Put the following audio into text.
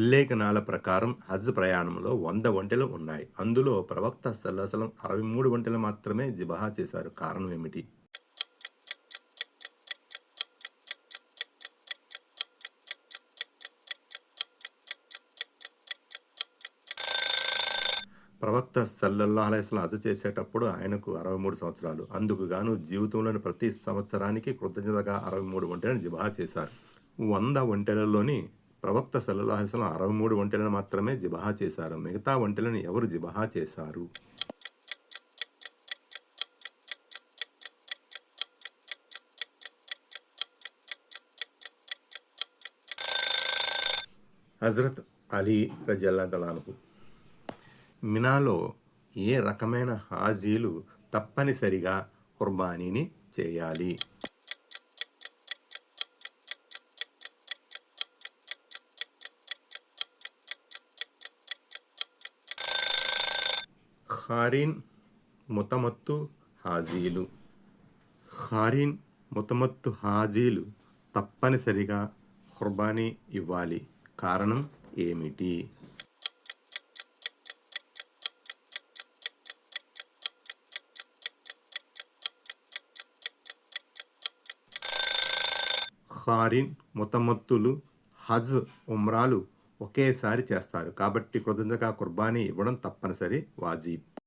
ఉల్లేఖనాల ప్రకారం హజ్ ప్రయాణంలో వంద ఒంటెలు ఉన్నాయి. అందులో ప్రవక్త సల్లాసలం అరవై మూడు ఒంటెలు మాత్రమే జిబహా చేశారు. కారణం ఏమిటి? ప్రవక్త సల్లల్లాహు అలైహి చేసేటప్పుడు ఆయనకు అరవై మూడు సంవత్సరాలు. అందుకు గాను జీవితంలోని ప్రతి సంవత్సరానికి కృతజ్ఞతగా అరవై మూడు ఒంటెలను జిబహా చేశారు. వంద ఒంటెలలోని ప్రవక్త సల్లల్లాహు అరవై మూడు ఒంటెలను మాత్రమే జిబహా చేశారు. మిగతా ఒంటెలను ఎవరు జిబహా చేశారు? హజరత్ అలీ రజల్లాహు మినాలో ఏ రకమైన హాజీలు తప్పనిసరిగా కుర్బానీని చేయాలి? ఖారిన్ ముతమత్తు హాజీలు. ఖారిన్ ముతమత్తు హాజీలు తప్పనిసరిగా ఖుర్బానీ ఇవ్వాలి. కారణం ఏమిటి? ఖారిన్ ముతమత్తులు హజ్ ఉమ్రాలు ఒకేసారి చేస్తారు. కాబట్టి కృతజ్ఞత కుర్బానీ ఇవ్వడం తప్పనిసరి. వాజీబ్.